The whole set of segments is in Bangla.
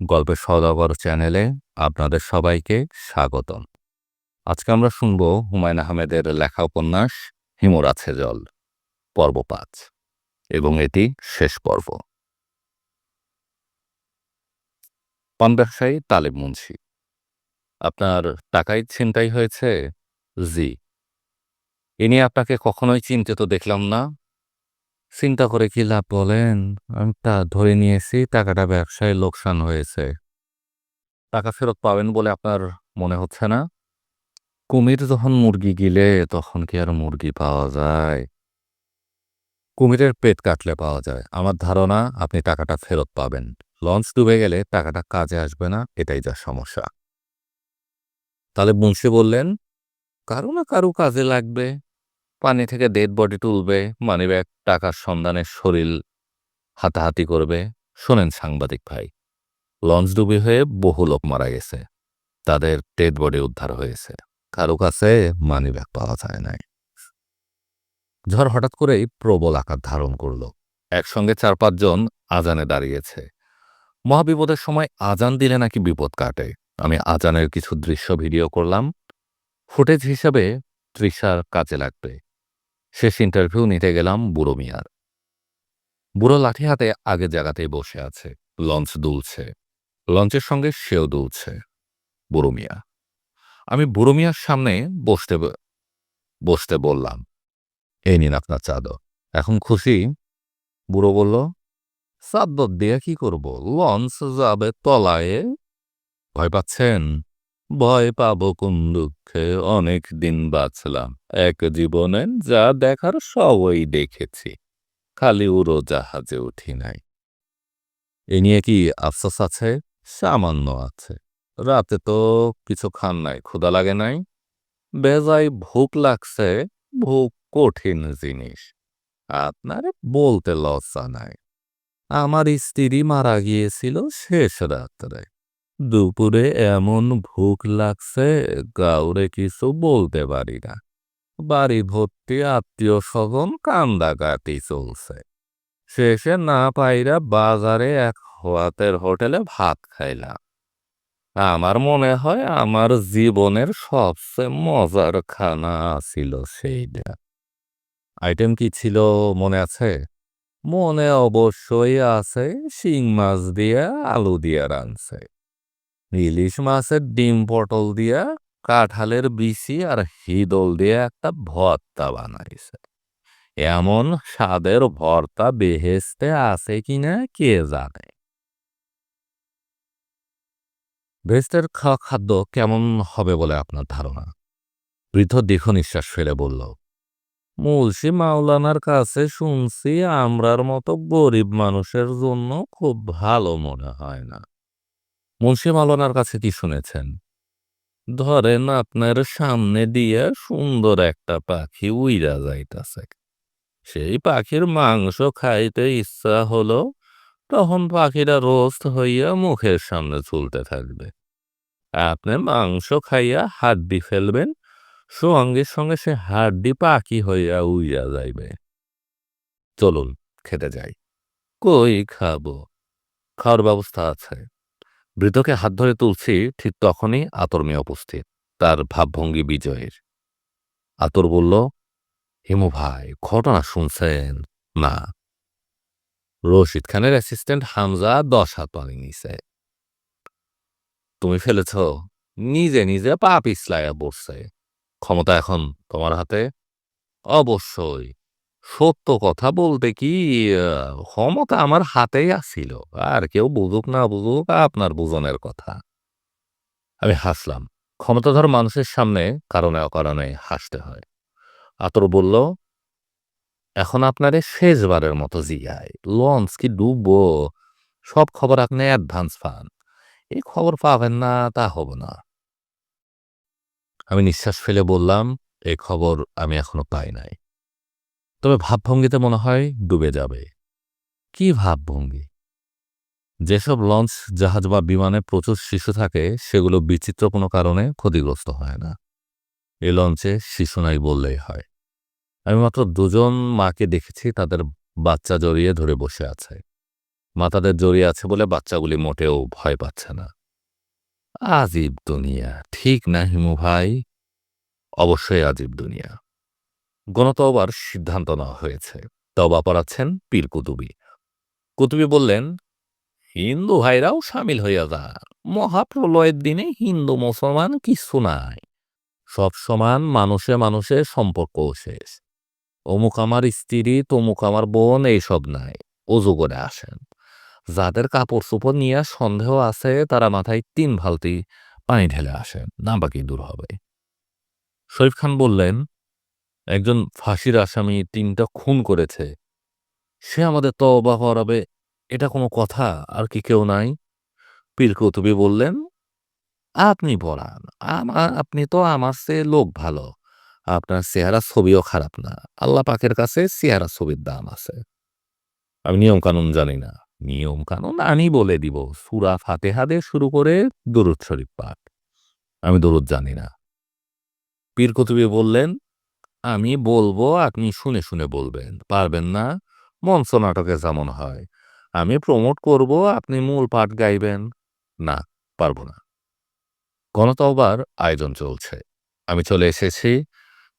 গল্পের সদাগর চ্যানেলে আপনাদের সবাইকে স্বাগতম। আজকে আমরা শুনব হুমায়ুন আহমেদের লেখা উপন্যাস হিমুর আছে জল, পর্ব পাঁচ, এবং এটি শেষ পর্ব। পান ব্যবসায়ী তালেব মুন্সি, আপনার টাকাই ছিনতাই হয়েছে? জি। এ নিয়ে আপনাকে কখনোই চিন্তিত দেখলাম না। চিন্তা করে কি লাভ বলেন? আমি তা ধরে নিয়েছি, টাকাটা ব্যবসায় লোকসান হয়েছে। টাকা ফেরত পাবেন বলে আপনার মনে হচ্ছে না? কুমির যখন মুরগি গিলে, তখন কি আর মুরগি পাওয়া যায়? কুমিরের পেট কাটলে পাওয়া যায়। আমার ধারণা, আপনি টাকাটা ফেরত পাবেন। লঞ্চ ডুবে গেলে টাকাটা কাজে আসবে না, এটাই যা সমস্যা। তাহলে মুন্সি বললেন, কারও না কারও কাজে লাগবে। পানি থেকে ডেড বডি তুলবে মানিব্যাগ টাকার সন্ধানে শরীর হাতাহাতি করবে। শোনেন সাংবাদিক ভাই লঞ্চ ডুবি হয়ে বহু লোক মারা গেছে। তাদের ডেড বডি উদ্ধার হয়েছে। কারও কাছে মানিব্যাগ পাওয়া যায় নাই। ঝড় হঠাৎ করেই প্রবল আকার ধারণ করল। একসঙ্গে চার পাঁচজন আজানে দাঁড়িয়েছে। মহাবিপদের সময় আজান দিলে নাকি বিপদ কাটে। আমি আজানের কিছু দৃশ্য ভিডিও করলাম। ফুটেজ হিসাবে তৃষার কাজে লাগবে। শেষ ইন্টারভিউ নিতে গেলাম বুড়ো মিয়ার। বুড়ো লাঠি হাতে আগে জায়গাতেই বসে আছে লঞ্চ দুলছে। লঞ্চের সঙ্গে সেও দুলছে, বুড়ো মিয়া। আমি বুড়ো মিয়ার সামনে বসতে বসতে বললাম, এই নিন আপনার চাদর। এখন খুশি? বুড়ো বলল, চাদর দিয়ে কি করব? লঞ্চ যাবে তলায়। ভয় পাচ্ছেন? ভয় পাবো কোন দুঃখে, অনেক দিন বাঁচলাম। এক জীবনে যা দেখার সবই দেখেছি খালি উড়ো জাহাজে উঠি নাই। এ নিয়ে কি আফসোস আছে? সামান্য আছে। রাতে তো কিছু খান নাই, ক্ষুধা লাগে নাই। বেজায় ভুক লাগছে, ভুক কঠিন জিনিস। আপনারে বলতে লজ্জা নাই। আমার স্ত্রী মারা গিয়েছিল শেষ রাত্রে। দুপুরে এমন ভুক লাগছে, কাউরে কিছু বলতে পারি না। বাড়ি ভর্তি আত্মীয় স্বজন কান্দাকাটি চলছে। শেষে না পাইরা বাজারে এক হোয়াতের হোটেলে ভাত খাইলাম। আমার মনে হয় আমার জীবনের সবচেয়ে মজার খানা ছিল সেইটা। আইটেম কি ছিল মনে আছে? মনে অবশ্যই আছে, শিং মাছ দিয়ে আলু দিয়ে রাঁধছে। ইলিশ মাছের ডিম পটল দিয়া, কাঁঠালের বিচি আর হিদল দিয়ে একটা ভর্তা বানাইছে। এমন স্বাদের ভর্তা বেহেস্তে আছে কিনা কে জানে? বেহেস্তের খাওয়া খাদ্য কেমন হবে বলে আপনার ধারণা? বৃদ্ধ দীর্ঘ নিঃশ্বাস ফেলে বলল মুলসি মাওলানার কাছে শুনছি আমরার মতো গরিব মানুষের জন্য খুব ভালো মনে হয় না। মুন্সি মাওলানার কাছে কি শুনেছেন? ধরেন আপনার সামনে দিয়ে সুন্দর একটা পাখি উইরা যাইতাছে। সেই পাখির মাংস খাইতে ইচ্ছা হলো তখন পাখিটা রোস্ট হইয়া মুখের সামনে চলতে থাকবে। আপনি মাংস খাইয়া হাড্ডি ফেলবেন, সঙ্গে সঙ্গে সে হাড্ডি পাখি হইয়া উইয়া যাইবে। চলুন, খেতে যাই। কই খাব? খাওয়ার ব্যবস্থা আছে। বৃদ্ধকে হাত ধরে তুলছি ঠিক তখনই আতর মেয়ে উপস্থিত। তার ভাবভঙ্গি বিজয়ের। আতর বলল, হিমু ভাই, ঘটনা শুনছেন? না। রশিদ খানের অ্যাসিস্ট্যান্ট হামজা দশ হাত পানি নিছে। তুমি ফেলেছ, নিজে নিজে পা পিছলাইয়া বসছে। ক্ষমতা এখন তোমার হাতে? অবশ্যই। সত্য কথা বলতে কি ক্ষমতা আমার হাতেই আসছিল আর কেউ বুঝুক না বুঝুক, আপনার বুঝনের কথা। আমি হাসলাম। ক্ষমতাধর মানুষের সামনে কারণে অকারণে হাসতে হয়। আতর বলল, এখন আপনারে শেষবারের মতো জিগায় লঞ্চ কি ডুববো? সব খবর আপনি অ্যাডভান্স পান। এই খবর পাবেন না, তা হবে না। আমি নিঃশ্বাস ফেলে বললাম এই খবর আমি এখনও পাই নাই। তবে ভাবভঙ্গিতে মনে হয় ডুবে যাবে। কি ভাবভঙ্গি? যেসব লঞ্চ, জাহাজ বা বিমানে প্রচুর শিশু থাকে, সেগুলো বিচিত্র কোনো কারণে ক্ষতিগ্রস্ত হয় না। এই লঞ্চে শিশু নাই বললেই হয়। আমি মাত্র দুজন মাকে দেখেছি, তাদের বাচ্চা জড়িয়ে ধরে বসে আছে। মা তাদের জড়িয়ে আছে বলে বাচ্চাগুলি মোটেও ভয় পাচ্ছে না। আজীব দুনিয়া, ঠিক না হিমু ভাই? অবশ্যই আজীব দুনিয়া। গণতবার সিদ্ধান্ত নেওয়া হয়েছে। তবা পড়াচ্ছেন পীর কুতুবি। কুতুবি বললেন, হিন্দু ভাইরাও সামিল হইয়া যান মহাপ্রলয়ের দিনে হিন্দু মুসলমান কিছু নাই। সব সমান মানুষে মানুষে সম্পর্ক শেষ। অমুক আমার স্ত্রী, তমুক আমার বোন এইসব নাই। অজু করে আসেন। যাদের কাপড় চোপড় নিয়ে সন্দেহ আছে, তারা মাথায় তিন ভালতি পানি ঢেলে আসেন। না বাকি দূর হবে। শরীফ খান বললেন একজন ফাঁসির আসামি তিনটা খুন করেছে। সে আমাদের তওবা করাবে এটা কোনো কথা, আর কি কেউ নাই। পীর কৌতুবী বললেন, আপনি পড়ান আমার আপনি তো আমার চেয়ে লোক ভালো। আপনার চেহারা ছবিও খারাপ না। আল্লাহ পাকের কাছে চেহারা ছবির দাম আছে। আমি নিয়ম কানুন জানি না। নিয়ম কানুন আমি বলে দিব। সুরা ফাতেহা দিয়ে শুরু করে দরুদ শরীফ পাঠ। আমি দরুদ জানি না। পীর কতুবী বললেন আমি বলব, আপনি শুনে শুনে বলবেন। পারবেন না? মঞ্চ নাটকে যেমন হয়। আমি প্রমোট করব, আপনি মূল পাঠ গাইবেন। না, পারব না। গণতবার আয়োজন চলছে। আমি চলে এসেছি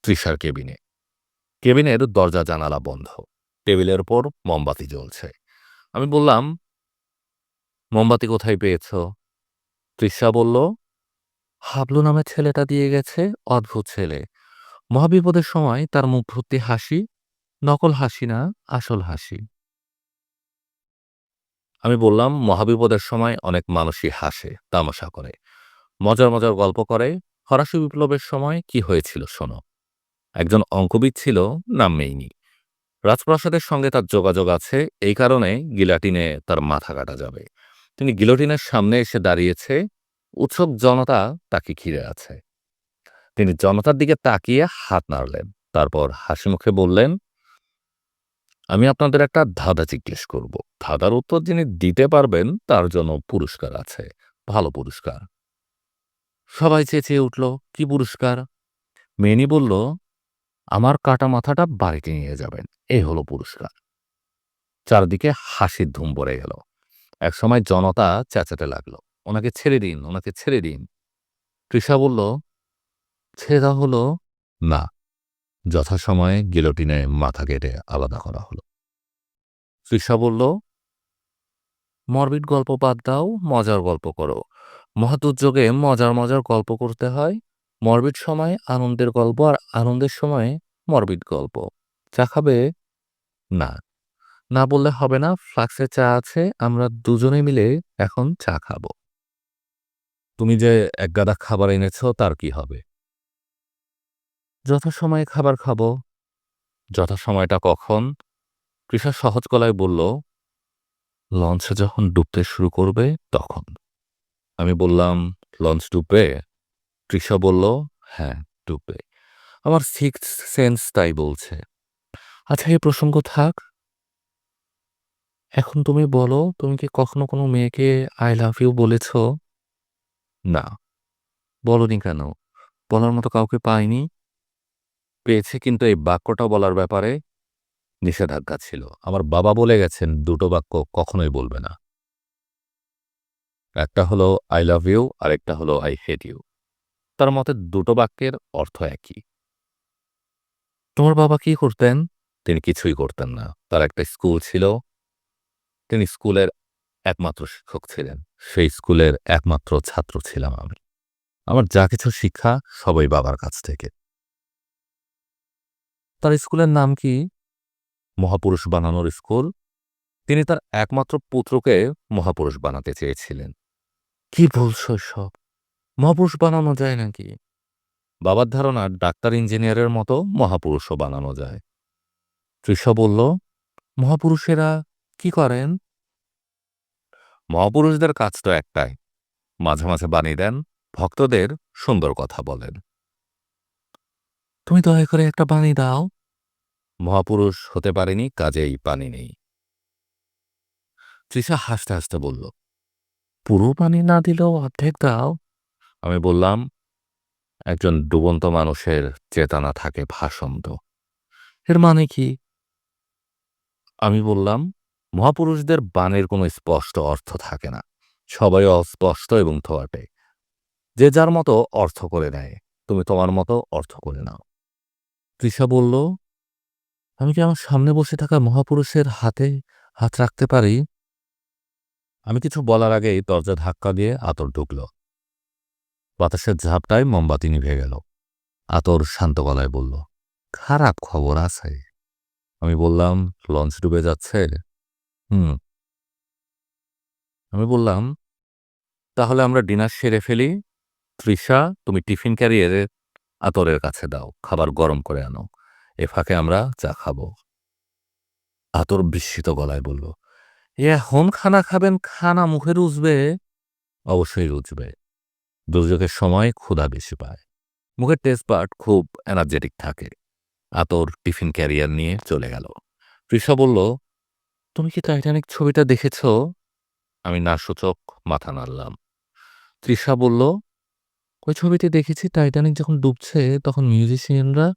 তৃষার কেবিনে। কেবিনের দরজা, জানালা বন্ধ। টেবিলের ওপর মোমবাতি জ্বলছে। আমি বললাম, মোমবাতি কোথায় পেয়েছ? তৃষা বলল, হাবলু নামে ছেলেটা দিয়ে গেছে, অদ্ভুত ছেলে। মহাবিপদের সময় তার মুখ ভর্তি হাসি, নকল হাসি না, আসল হাসি। আমি বললাম, মহাবিপদের সময় অনেক মানুষই হাসে, তামাশা করে। মজার মজার গল্প করে, ফরাসি বিপ্লবের সময় কি হয়েছিল শোনো। একজন অঙ্কবিদ ছিল, নাম মেইনি। রাজপ্রাসাদের সঙ্গে তার যোগাযোগ আছে, এই কারণে গিলাটিনে তার মাথা কাটা যাবে। তিনি গিলোটিনের সামনে এসে দাঁড়িয়েছে, উৎসব জনতা তাকে ঘিরে আছে। তিনি জনতার দিকে তাকিয়ে হাত নাড়লেন। তারপর হাসি মুখে বললেন, আমি আপনাদের একটা ধাঁধা জিজ্ঞেস করব। ধাঁধার উত্তর যিনি দিতে পারবেন, তার জন্য পুরস্কার আছে। ভালো পুরস্কার। সবাই চেঁচিয়ে উঠল, কি পুরস্কার? মেনি বলল, আমার কাটা মাথাটা বাড়িতে নিয়ে যাবেন। এই হলো পুরস্কার। চারদিকে হাসির ধুম পড়ে গেল। একসময় জনতা চেঁচাতে লাগল, ওনাকে ছেড়ে দিন, ওনাকে ছেড়ে দিন। তৃষা বলল দেওয়া হলো? না। যথাসময়ে গিলোটিনে মাথা কেটে আলাদা করা হলো। তৃষা বলল মরবিট গল্প বাদ দাও মজার গল্প করো। মহাদুর্যোগে মজার মজার গল্প করতে হয়। মরবিট সময় আনন্দের গল্প আর আনন্দের সময় মরবিট গল্প। চা খাবে? না। না বললে হবে না ফ্লাক্সে চা আছে আমরা দুজনে মিলে এখন চা খাব। তুমি যে এক গাদা খাবার এনেছ তার কি হবে? যথাসময়ে খাবার খাব? যথাসময়টা কখন? কৃষা সহজ গলায় বলল লঞ্চে যখন ডুবতে শুরু করবে তখন। আমি বললাম লঞ্চ ডুববে? তৃষা বলল হ্যাঁ ডুববে। আমার সিক্স সেন্স তাই বলছে। আচ্ছা এই প্রসঙ্গ থাক। এখন তুমি বলো তুমি কি কখনো কোনো মেয়েকে আই লাভ ইউ বলেছ? না। বলনি কেন? বলার মতো কাউকে পাইনি? পেয়েছে কিন্তু এই বাক্যটা বলার ব্যাপারে নিষেধাজ্ঞা ছিল। আমার বাবা বলে গেছেন, দুটো বাক্য কখনোই বলবে না। একটা হলো আই লাভ ইউ আর একটা হলো আই হেট ইউ তার মতে দুটো বাক্যের অর্থ একই। তোমার বাবা কি করতেন? তিনি কিছুই করতেন না। তার একটা স্কুল ছিল। তিনি স্কুলের একমাত্র শিক্ষক ছিলেন। সেই স্কুলের একমাত্র ছাত্র ছিলাম আমি। আমার যা কিছু শিক্ষা সবই বাবার কাছ থেকে। তার স্কুলের নাম কি? মহাপুরুষ বানানোর স্কুল। তিনি তার একমাত্র পুত্রকে মহাপুরুষ বানাতে চেয়েছিলেন। কি বলছো সব মহাপুরুষ বানানো যায় নাকি? বাবার ধারণা ডাক্তার ইঞ্জিনিয়ারের মতো মহাপুরুষও বানানো যায়। তৃষা বলল মহাপুরুষেরা কি করেন? মহাপুরুষদের কাজ তো একটাই। মাঝে মাঝে বানিয়ে দেন ভক্তদের সুন্দর কথা বলেন। তুমি দয়া করে একটা বাণী দাও। মহাপুরুষ হতে পারেনি কাজেই পানি নেই। তৃষা হাসতে হাসতে বলল পুরো পানি না দিলেও অর্ধেক দাও। আমি বললাম একজন ডুবন্ত মানুষের চেতনা থাকে ভাষন্ত এর মানে কি? আমি বললাম মহাপুরুষদের বাণের কোনো স্পষ্ট অর্থ থাকে না। সবাই অস্পষ্ট এবং থোয়াটে যে যার মতো অর্থ করে নেয় তুমি তোমার মতো অর্থ করে নাও। তৃষা বলল, আমি কি আমার সামনে বসে থাকা মহাপুরুষের হাতে হাত রাখতে পারি? আমি কিছু বলার আগেই দরজা ধাক্কা দিয়ে আতর ঢুকল। বাতাসের ঝাপটায় মোমবাতি নিভে গেল। আতর শান্ত গলায় বলল, খারাপ খবর আছে। আমি বললাম, লঞ্চ ডুবে যাচ্ছে? হুম। আমি বললাম, তাহলে আমরা ডিনার সেরে ফেলি। তৃষা, তুমি টিফিন ক্যারিয়ারে আতরের কাছে দাও, খাবার গরম করে আনো। এ ফাঁকে আমরা চা খাব। আতর বিস্মিত গলায় বলল এখন খানা খাবেন? খানা মুখে রুজবে? অবশ্যই রুজবে। দুর্যোগের সময় ক্ষুধা বেশি পায়। মুখের টেস্ট পার্ট খুব এনার্জেটিক থাকে। আতর টিফিন ক্যারিয়ার নিয়ে চলে গেল। তৃষা বলল, তুমি কি টাইটানিক ছবিটা দেখেছ? আমি না সূচক মাথা নাড়লাম। তৃষা বলল ওই ছবিতে দেখেছি টাইটানিক যখন ডুবছে তখন মিউজিশিয়ানরা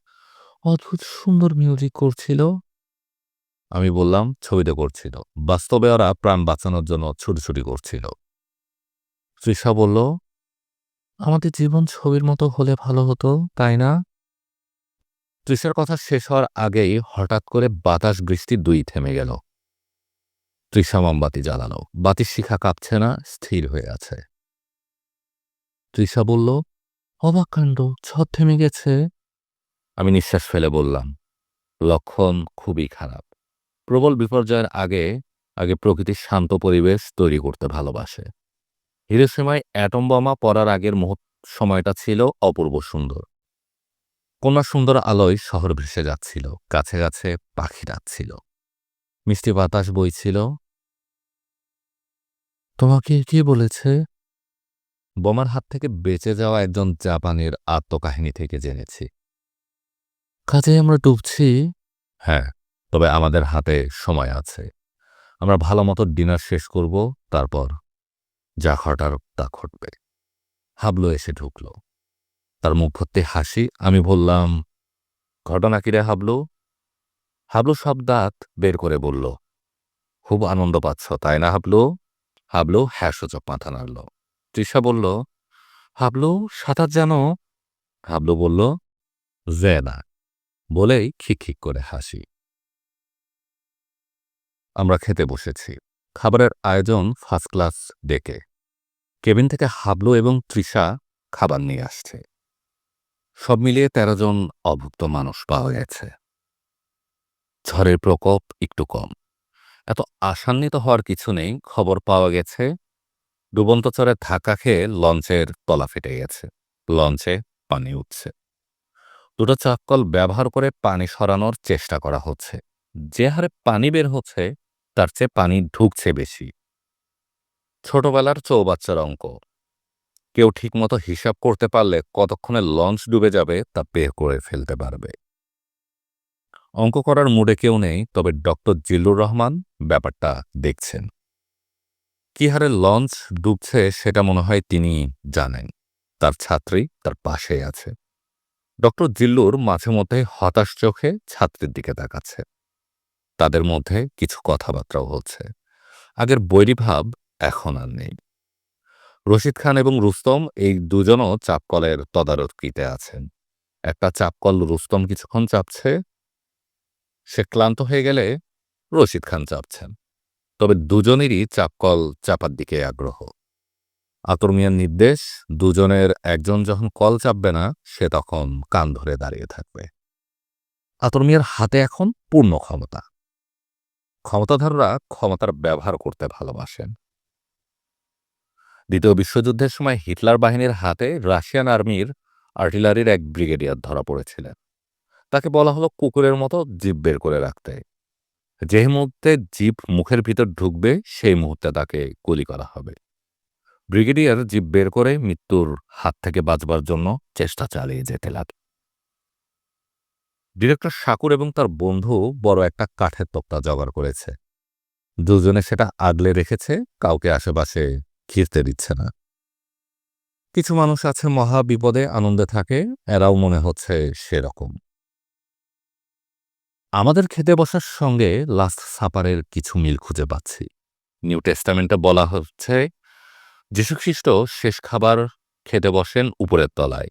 অদ্ভুত সুন্দর মিউজিক করছিল। আমি বললাম ছবিতে করছিল। বাস্তবে ওরা প্রাণ বাঁচানোর জন্য ছুটোছুটি করছিল। তৃষা বলল আমাদের জীবন ছবির মতো হলে ভালো হতো তাই না? তৃষার কথা শেষ হওয়ার আগেই হঠাৎ করে বাতাস বৃষ্টি দুই থেমে গেল। তৃষা মোমবাতি জ্বালালো। বাতির শিখা কাঁপছে না স্থির হয়ে আছে। তৃষা বলল, অবাক কাণ্ড ছদ থেমে গেছে। আমি নিঃশ্বাস ফেলে বললাম, লক্ষণ খুবই খারাপ। প্রবল বিপর্যয়ের আগে আগে প্রকৃতির শান্ত পরিবেশ তৈরি করতে ভালোবাসে। হিরোসীমায় অ্যাটম বোমা পড়ার আগের মুহূর্ত, সময়টা ছিল অপূর্ব সুন্দর। কন্যা সুন্দর আলোয় শহর ভেসে যাচ্ছিল, কাছে গাছে পাখি ডাকছিল। মিষ্টি বাতাস বইছিল, তোমাকে কে বলেছে? বোমার হাত থেকে বেঁচে যাওয়া একজন জাপানের আত্মকাহিনী থেকে জেনেছি। কাজে আমরা ডুবছি? হ্যাঁ তবে আমাদের হাতে সময় আছে। আমরা ভালো মতো ডিনার শেষ করব, তারপর যা ঘটার তা ঘটবে। হাবলো এসে ঢুকল। তার মুখ ভর্তি হাসি, আমি বললাম, ঘটনা কিরে হাবলু? হাবলু সব দাঁত বের করে বলল, খুব আনন্দ পাচ্ছ, তাই না হাবলু? হাবলু হ্যাঁ সূচক মাথা নাড়ল। তৃষা বলল হাবলু সাঁতার জানো? হাবলু বলল, যে না। বলেই খিক করে হাসি। আমরা খেতে বসেছি। খাবারের আয়োজন ফার্স্ট ক্লাস ডেকে। কেবিন থেকে হাবলু এবং তৃষা খাবার নিয়ে আসছে। সব মিলিয়ে তেরো জন অভুক্ত মানুষ পাওয়া গেছে। ঝড়ের প্রকোপ একটু কম। এত আশান্বিত হওয়ার কিছু নেই। খবর পাওয়া গেছে ডুবন্ত চরে ধাক্কা খেয়ে লঞ্চের তলা ফেটে গেছে। লঞ্চে পানি উঠছে। দুটো চাপকল ব্যবহার করে পানি সরানোর চেষ্টা করা হচ্ছে। যে হারে পানি বের হচ্ছে, তার চেয়ে পানি ঢুকছে বেশি। ছোটবেলার চৌবাচ্চার অঙ্ক। কেউ ঠিকমতো হিসাব করতে পারলে কতক্ষণে লঞ্চ ডুবে যাবে তা বের করে ফেলতে পারবে। অঙ্ক করার মুডে কেউ নেই, তবে ডক্টর জিল্লুর রহমান ব্যাপারটা দেখছেন। কি হারে লঞ্চ ডুবছে সেটা মনে হয় তিনি জানেন। তার ছাত্রী তার পাশেই আছে। ডক্টর জিল্লুর মাঝে মধ্যে হতাশ চোখে ছাত্রীর দিকে তাকাচ্ছে। তাদের মধ্যে কিছু কথাবার্তাও হচ্ছে। আগের বৈরীভাব এখন আর নেই। রশিদ খান এবং রুস্তম এই দুজনও চাপকলের তদারকিতে আছেন। একটা চাপকল রুস্তম কিছুক্ষণ চাপছে, সে ক্লান্ত হয়ে গেলে রশিদ খান চাপছেন। তবে দুজনেরই চাপকল চাপার দিকে আগ্রহ। আতর মিয়ার নির্দেশ, দুজনের একজন যখন কল চাপবে না, সে তখন কান ধরে দাঁড়িয়ে থাকবে। আতর্মিয়ার হাতে এখন পূর্ণ ক্ষমতা। ক্ষমতাধররা ক্ষমতার ব্যবহার করতে ভালোবাসেন। দ্বিতীয় বিশ্বযুদ্ধের সময় হিটলার বাহিনীর হাতে রাশিয়ান আর্মির আর্টিলারির এক ব্রিগেডিয়ার ধরা পড়েছিলেন। তাকে বলা হলো কুকুরের মতো জীব বের করে রাখতে। যে মুহূর্তে জিপ মুখের ভিতর ঢুকবে, সেই মুহূর্তে তাকে গুলি করা হবে। ব্রিগেডিয়ার জিপ বের করে মৃত্যুর হাত থেকে বাঁচবার জন্য চেষ্টা চালিয়ে যেতে লাগে ডিরেক্টর শাকুর এবং তার বন্ধু বড় একটা কাঠের তক্তা জোগাড় করেছে। দুজনে সেটা আগলে রেখেছে, কাউকে আশেপাশে ঘিরতে দিচ্ছে না। কিছু মানুষ আছে মহা বিপদে, আনন্দে থাকে, এরাও মনে হচ্ছে সেরকম। আমাদের খেতে বসার সঙ্গে লাস্ট সাপারের কিছু মিল খুঁজে পাচ্ছি। নিউ টেস্টামেন্টে বলা হচ্ছে, যীশুখ্রিস্ট শেষ খাবার খেতে বসেন উপরের তলায়।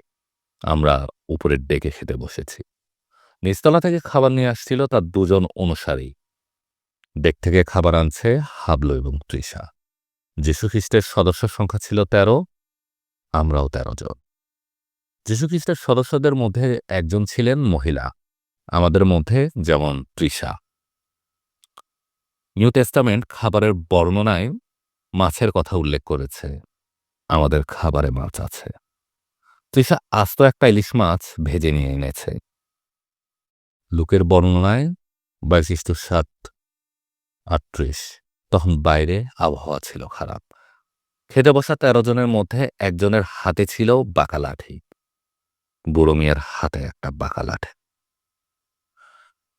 আমরা উপরের ডেকে খেতে বসেছি। নিচতলা থেকে খাবার নিয়ে আসছিল তার দুজন অনুসারী। ডেক থেকে খাবার আনছে হাবলো এবং তৃষা। যীশুখ্রিস্টের সদস্য সংখ্যা ছিল তেরো, আমরাও তেরো জন। যীশুখ্রিস্টের সদস্যদের মধ্যে একজন ছিলেন মহিলা। আমাদের মধ্যে যেমন তৃষা। নিউ টেস্টামেন্ট খাবারের বর্ণনায় মাছের কথা উল্লেখ করেছে। আমাদের খাবারে মাছ আছে। তৃষা আস্ত একটা ইলিশ মাছ ভেজে নিয়ে এনেছে। লোকের বর্ণনায় বৈশিষ্ট্য সাত, আটত্রিশ। তখন বাইরে আবহাওয়া ছিল খারাপ। খেতে বসা তেরো জনের মধ্যে একজনের হাতে ছিল বাঁকা লাঠি। বুড়ো মিয়ার হাতে একটা বাঁকা লাঠি।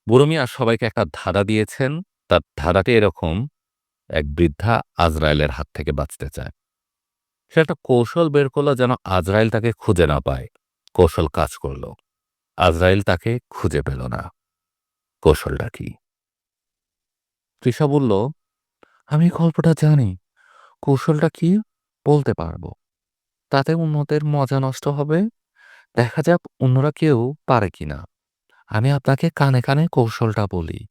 বুড়ো মিয়া সবাইকে একটা ধাঁধা দিয়েছেন। তার ধাঁধাটি এরকম, এক বৃদ্ধা আজরায়েলের হাত থেকে বাঁচতে চায়। সে একটা কৌশল বের করল যেন আজরায়েল তাকে খুঁজে না পায়। কৌশল কাজ করল। আজরায়েল তাকে খুঁজে পেল না। কৌশলটা কি? তৃষা বলল, আমি গল্পটা জানি। কৌশলটা কি বলতে পারব। তাতে উন্নতের মজা নষ্ট হবে। দেখা যাক অন্যরা কেউ পারে কিনা। আমি আপনাকে কানে কানে কৌশলটা বলি।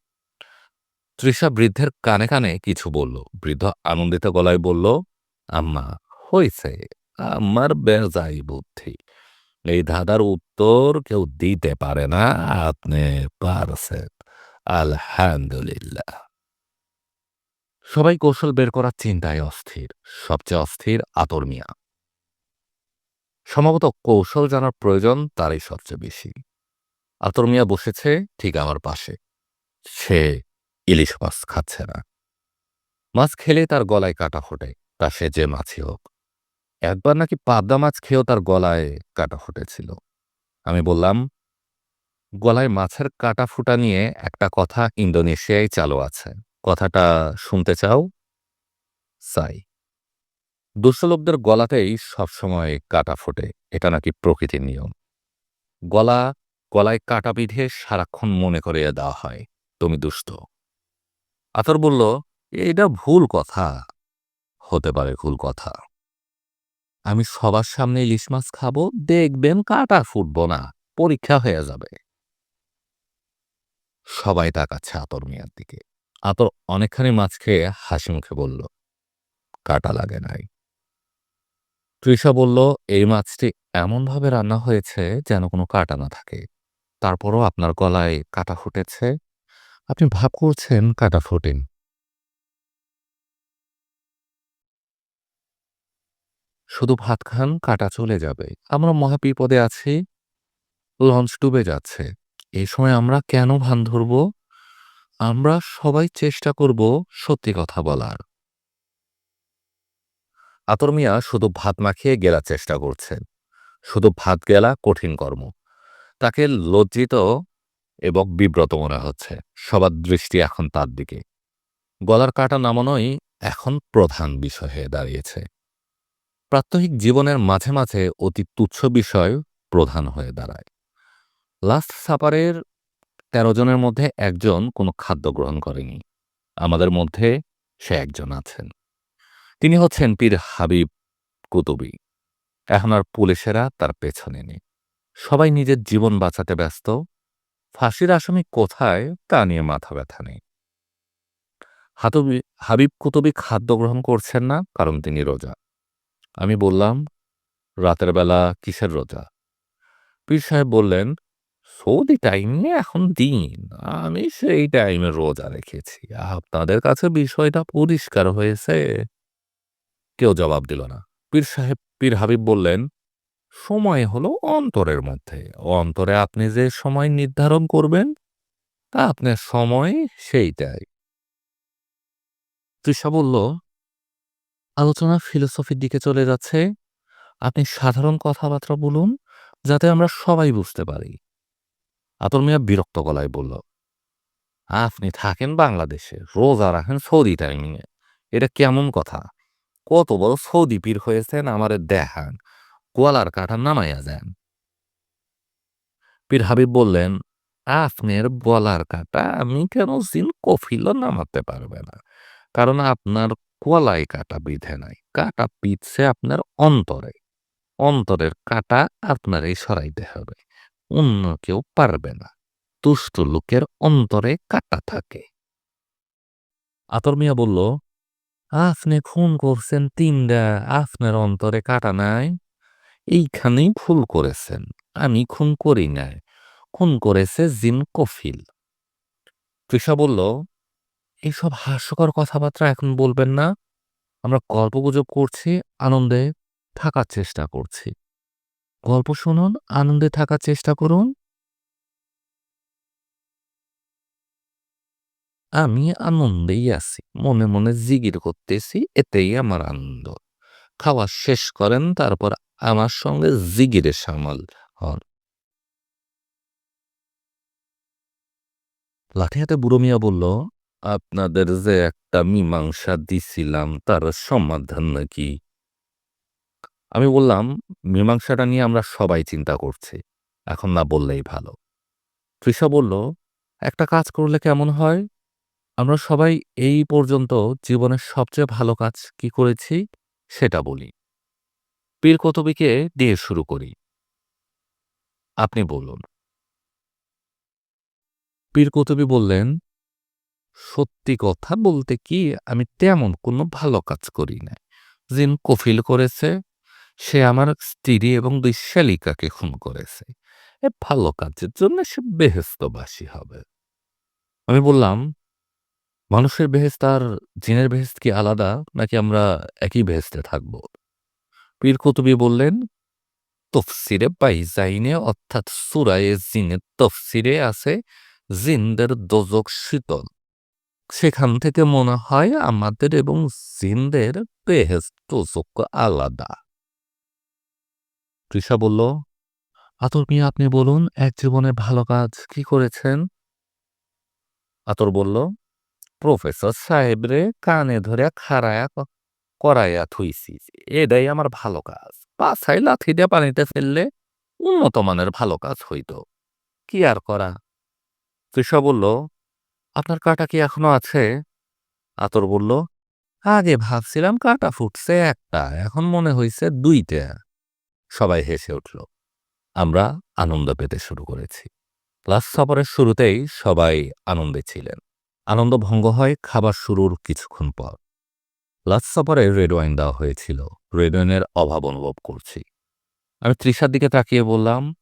তৃষা বৃদ্ধের কানে কানে কিছু বলল। বৃদ্ধ আনন্দিত গলায় বলল, আম্মা হয়েছে আমার বেজাই বুদ্ধি। এই ধাঁধার উত্তর কেউ দিতে পারে না, আপনি পারছেন। আলহামদুলিল্লাহ। সবাই কৌশল বের করার চিন্তায় অস্থির। সবচেয়ে অস্থির আতর মিয়া। সম্ভবত কৌশল জানার প্রয়োজন তারই সবচেয়ে বেশি। আতর মিয়া বসেছে ঠিক আমার পাশে। সে ইলিশ মাছ খাচ্ছে না। মাছ খেলে তার গলায় কাটা ফোটে, তা সে যে মাছই হোক। একবার নাকি পাবদা মাছ খেয়েও তার গলায় কাটা ফুটেছিল। আমি বললাম, গলায় মাছের কাটা ফুটা নিয়ে একটা কথা ইন্দোনেশিয়ায় চালু আছে। কথাটা শুনতে চাও? সাই। দুষ্ট লোকদের গলাতেই সবসময় কাটা ফোটে, এটা নাকি প্রকৃতির নিয়ম। গলা গলায় কাটা বিধে সারাক্ষণ মনে করিয়ে দেওয়া হয়, তুমি দুষ্ট। আতর বলল, এটা ভুল কথা। হতে পারে ভুল কথা। আমি সবার সামনে ইলিশ মাছ খাব, দেখবেন কাটা ফুটব না, পরীক্ষা হয়ে যাবে। সবাই তাকাচ্ছে আতর মিয়ার দিকে। আতর অনেকখানি মাছ খেয়ে হাসি মুখে বলল, কাটা লাগে নাই। তৃষা বলল, এই মাছটি এমনভাবে রান্না হয়েছে যেন কোনো কাটা না থাকে। তারপরও আপনার গলায় কাটা ফুটেছে। আপনি ভাব করছেন কাটা ফোটেন। শুধু ভাত খান, কাটা চলে যাবে। আমরা মহা বিপদে আছি। লঞ্চ ডুবে যাচ্ছে। এই সময় আমরা কেন ভান ধরব? আমরা সবাই চেষ্টা করব সত্যি কথা বলার। আতর মিয়া শুধু ভাত মাখিয়ে গেলা চেষ্টা করছেন। শুধু ভাত গেলা কঠিন কর্ম। তাকে লজ্জিত এবং বিব্রত মনে হচ্ছে। সবার দৃষ্টি এখন তার দিকে। গলার কাটা নামানোই এখন প্রধান বিষয় হয়ে দাঁড়িয়েছে। প্রাত্যহিক জীবনের মাঝে মাঝে অতি তুচ্ছ বিষয় প্রধান হয়ে দাঁড়ায়। লাস্ট সাপারের তেরো জনের মধ্যে একজন কোনো খাদ্য গ্রহণ করেনি। আমাদের মধ্যে সে একজন আছেন। তিনি হচ্ছেন পীর হাবিব কুতুবি। এখন আর পুলিশেরা তার পেছনে নেই। সবাই নিজের জীবন বাঁচাতে ব্যস্ত। ফাঁসির আসামি কোথায় তা নিয়ে মাথা ব্যথা নেই। হাতবি, হাবিব কুতুবি খাদ্য গ্রহণ করছেন না, কারণ তিনি রোজা। আমি বললাম, রাতের বেলা কিসের রোজা? পীর সাহেব বললেন, সৌদি টাইমে এখন দিন, আমি সেই টাইমে রোজা রেখেছি। আপনাদের কাছে বিষয়টা পরিষ্কার হয়েছে। কেউ জবাব দিল না। পীর সাহেব, পীর হাবিব বললেন সময় হলো অন্তরের মধ্যে। অন্তরে আপনি যে সময় নির্ধারণ করবেন, তা আপনার সময় সেইটাই। তৃষা বলল, আলোচনা ফিলোসফির দিকে চলে যাচ্ছে। আপনি সাধারণ কথাবার্তা বলুন, যাতে আমরা সবাই বুঝতে পারি। আতর মিয়া বিরক্ত গলায় বলল, আপনি থাকেন বাংলাদেশে, রোজা রাখেন সৌদি টাইমিংয়ে। এটা কেমন কথা? কত বড় সৌদি পীর হয়েছেন, আমারে দেখান। গোয়ালার কাঠা নামাইয়া যান পীর হাবিব বললেন, আপনার বলার কাটা আমি কেন জিন কফিলও নামাতে পারবে না? কারণ আপনার কলাই কাটা বিধে নাই। কাটা পিঠছে আপনার অন্তরে। অন্তরের কাটা আপনারই সরাইতে হবে। অন্য কেউ পারবে না। তুষ্ট লোকের অন্তরে কাটা থাকে। আতর মিয়া বলল, আপনি খুন করছেন তিনটা। আপনার অন্তরে কাটা নাই। এইখানেই ভুল করেছেন। আমি খুন করি নাই। খুন করেছে জিন কফিল। তৃষা বলল, এইসব হাস্যকর কথাবার্তা এখন বলবেন না। আমরা গল্পগুজব করছি, আনন্দে থাকার চেষ্টা করছি। গল্প শুনুন, আনন্দে থাকার চেষ্টা করুন। আমি আনন্দেই আছি, মনে মনে জিগির করতেছি, এতেই আমার আনন্দ। খাওয়া শেষ করেন, তারপর আমার সঙ্গে জিগিরে সামাল হন। লাঠি হাতে বুড়ো মিয়া বলল, আপনাদের যে একটা মীমাংসা দিছিলাম, তার সমাধান নাকি? আমি বললাম, মীমাংসাটা নিয়ে আমরা সবাই চিন্তা করছি। এখন না বললেই ভালো। তৃষা বলল, একটা কাজ করলে কেমন হয়? আমরা সবাই এই পর্যন্ত জীবনের সবচেয়ে ভালো কাজ কি করেছি, সেটা বলি। পীর কতবিকে দিয়ে শুরু করি। আপনি বলুন। পীর কতবি বললেন, সত্যি কথা বলতে কি, আমি তেমন কোনো ভালো কাজ করি না জিন কফিল করেছে, সে আমার স্ত্রী এবং দুই শালিকাকে খুন করেছে। এ ভালো কাজের জন্য সে বেহেস্তবাসী হবে। আমি বললাম, মানুষের বেহেস্ত আর জিনের বেহেস্ত কি আলাদা, নাকি আমরা একই বেহেস্তে থাকব? পীর কুতুবি বললেন, তফসিরে বাইজাইনে অর্থাৎ সুরায়ে জিনের তফসিরে আছে জিনদের দোজক শীতল। সেখান থেকে মনে হয় আমাদের এবং জিনদের বেহেস্ত দোজক আলাদা। তৃষা বলল, আতর মিয়া, আপনি বলুন, এক জীবনে ভালো কাজ কি করেছেন? আতর বলল, প্রফেসর সাহেবরে কানে ধরে খাড়ায়া করাইয়া থুইছি এটাই আমার ভালো কাজ। পাছাই লাথি দিয়ে পানিতে ফেললে উন্নত মানের ভালো কাজ হইত। কি আর করা? তৃষা বলল, আপনার কাটা কি এখনও আছে? আতর বলল, আগে ভাবছিলাম কাটা ফুটছে একটা, এখন মনে হইছে দুইটা। সবাই হেসে উঠল। আমরা আনন্দ পেতে শুরু করেছি। ক্লাস সফরের শুরুতেই সবাই আনন্দে ছিলেন। আনন্দ ভঙ্গ হয় খাবার শুরুর কিছুক্ষণ পর। লাস্ট রেড ওয়াইন দেওয়া হয়েছিল। রেড ওয়াইনের অভাব অনুভব করছি। আমি তৃষার দিকে তাকিয়ে বললাম,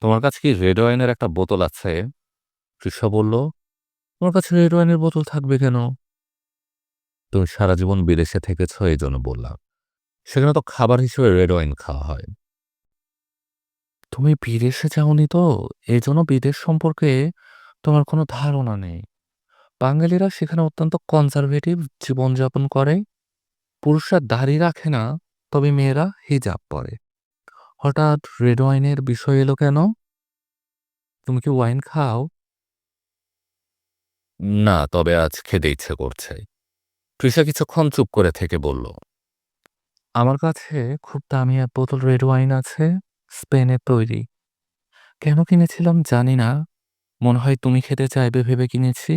তোমার কাছে কি রেড ওয়াইনের একটা বোতল আছে? তৃষা বলল, তোমার কাছে রেড ওয়াইনের বোতল থাকবে কেন? তুমি সারা জীবন বিদেশে থেকেছ, এই জন্য বললাম। সেখানে তো খাবার হিসেবে রেড ওয়াইন খাওয়া হয়। তুমি বিদেশে যাওনি তো? এই জন্য বিদেশ সম্পর্কে তোমার কোনো ধারণা নেই। বাঙালিরা সেখানে অত্যন্ত কনজারভেটিভ জীবনযাপন করে। পুরুষরা দাড়ি রাখে না তবে মেয়েরা হিজাব পরে। হঠাৎ রেড ওয়াইনের বিষয় এলো কেন? তুমি কি ওয়াইন খাও? না তবে আজ খেতে ইচ্ছে করছে। তৃষা কিছুক্ষণ চুপ করে থেকে বলল আমার কাছে খুব দামি এক বোতল রেড ওয়াইন আছে স্পেনের তৈরি। কেন কিনেছিলাম জানি না। মনে হয় তুমি খেতে চাইবে ভেবে কিনেছি।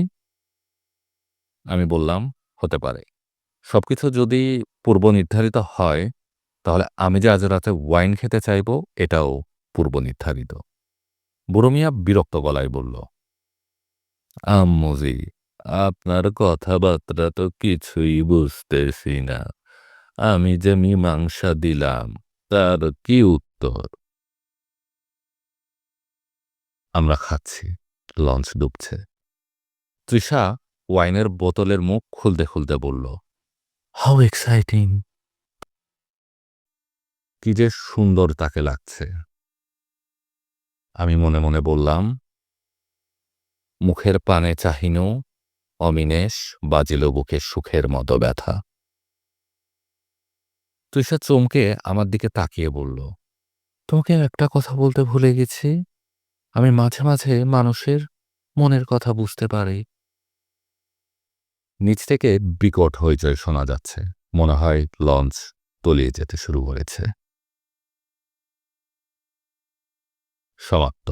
আমি বললাম, হতে পারে। সবকিছু যদি পূর্ব নির্ধারিত হয়, তাহলে আমি যে আজ রাতে ওয়াইন খেতে চাইব, এটাও পূর্ব নির্ধারিত। বুড়ো বিরক্ত গলায় বলল, আম্মুজি, আপনার কথাবার্তা তো কিছুই বুঝতেছি না। আমি যে মীমাংসা দিলাম, তার কি উত্তর? আমরা খাচ্ছি, লঞ্চ ডুবছে। তৃষা ওয়াইনের বোতলের মুখ খুলতে খুলতে বলল হাউ এক্সাইটিং কি যে সুন্দর তাকে লাগছে। আমি মনে মনে বললাম মুখের পানে চাহিনু অমিনেশ বাজিল বুকে সুখের মতো ব্যথা। তৃষা চমকে আমার দিকে তাকিয়ে বলল তোমাকে একটা কথা বলতে ভুলে গেছি। আমি মাঝে মাঝে মানুষের মনের কথা বুঝতে পারি। নিচ থেকে বিকট হইচই শোনা যাচ্ছে। মনে হয় লঞ্চ তলিয়ে যেতে শুরু করেছে। সমাপ্ত।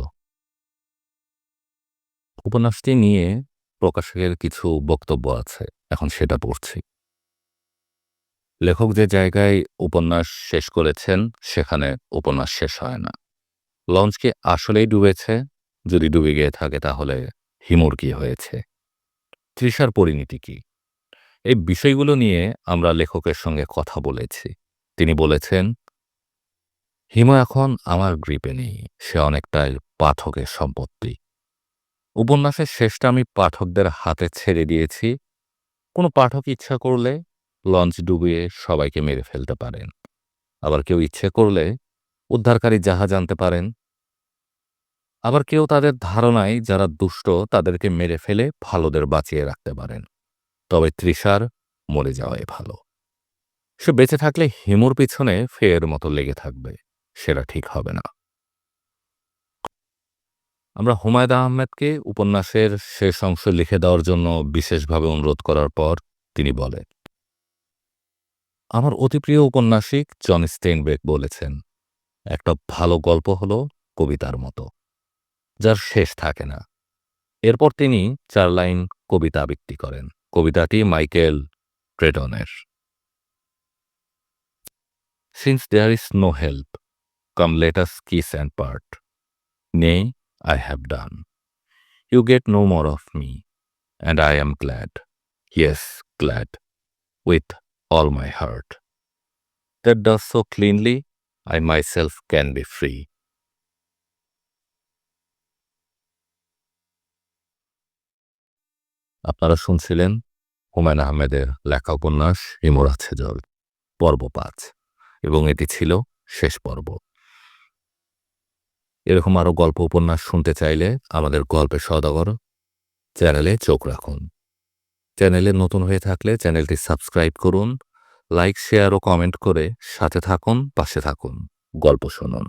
উপন্যাসটি নিয়ে প্রকাশকের কিছু বক্তব্য আছে। এখন সেটা পড়ছি। লেখক যে জায়গায় উপন্যাস শেষ করেছেন, সেখানে উপন্যাস শেষ হয় না। লঞ্চ কি আসলেই ডুবেছে? যদি ডুবে গিয়ে থাকে, তাহলে হিমুর কি হয়েছে? তৃষার পরিণতি কি? এই বিষয়গুলো নিয়ে আমরা লেখকের সঙ্গে কথা বলেছি। তিনি বলেছেন, হিমু এখন আমার গ্রিপে নেই, সে অনেকটাই পাঠকের সম্পত্তি। উপন্যাসের শেষটা আমি পাঠকদের হাতে ছেড়ে দিয়েছি। কোনো পাঠক ইচ্ছা করলে লঞ্চ ডুবিয়ে সবাইকে মেরে ফেলতে পারেন। আবার কেউ ইচ্ছে করলে উদ্ধারকারী জাহাজ আনতে পারেন। আবার কেউ তাদের ধারণায় যারা দুষ্ট, তাদেরকে মেরে ফেলে ভালোদের বাঁচিয়ে রাখতে পারেন। তবে তৃষার মরে যাওয়াই ভালো। সে বেঁচে থাকলে হিমুর পিছনে ফের মতো লেগে থাকবে, সেটা ঠিক হবে না। আমরা হুমায়দা আহমেদকে উপন্যাসের শেষ অংশ লিখে দেওয়ার জন্য বিশেষভাবে অনুরোধ করার পর তিনি বলেন, আমার অতি প্রিয় উপন্যাসিক জন স্টেনবেক বলেছেন, একটা ভালো গল্প হলো কবিতার মতো। যার শেষ থাকে না এরপর তিনি চার লাইন কবিতা আবৃত্তি করেন কবিতাটি Michael ট্রেটনের since there is no help come let's kiss and part Nay, I have done. You get no more of me, and I am glad, yes, glad, with all my heart. That does so cleanly, I myself can be free. আপনারা শুনছিলেন হুমায়ুন আহমেদের লেখা উপন্যাস হিমুর আছে জল, পর্ব পাঁচ, এবং এটি ছিল শেষ পর্ব। এরকম আরও গল্প উপন্যাস শুনতে চাইলে আমাদের গল্পের সদাগর চ্যানেলে চোখ রাখুন। চ্যানেলে নতুন হয়ে থাকলে চ্যানেলটি সাবস্ক্রাইব করুন, লাইক, শেয়ার ও কমেন্ট করে সাথে থাকুন, পাশে থাকুন, গল্প শুনুন।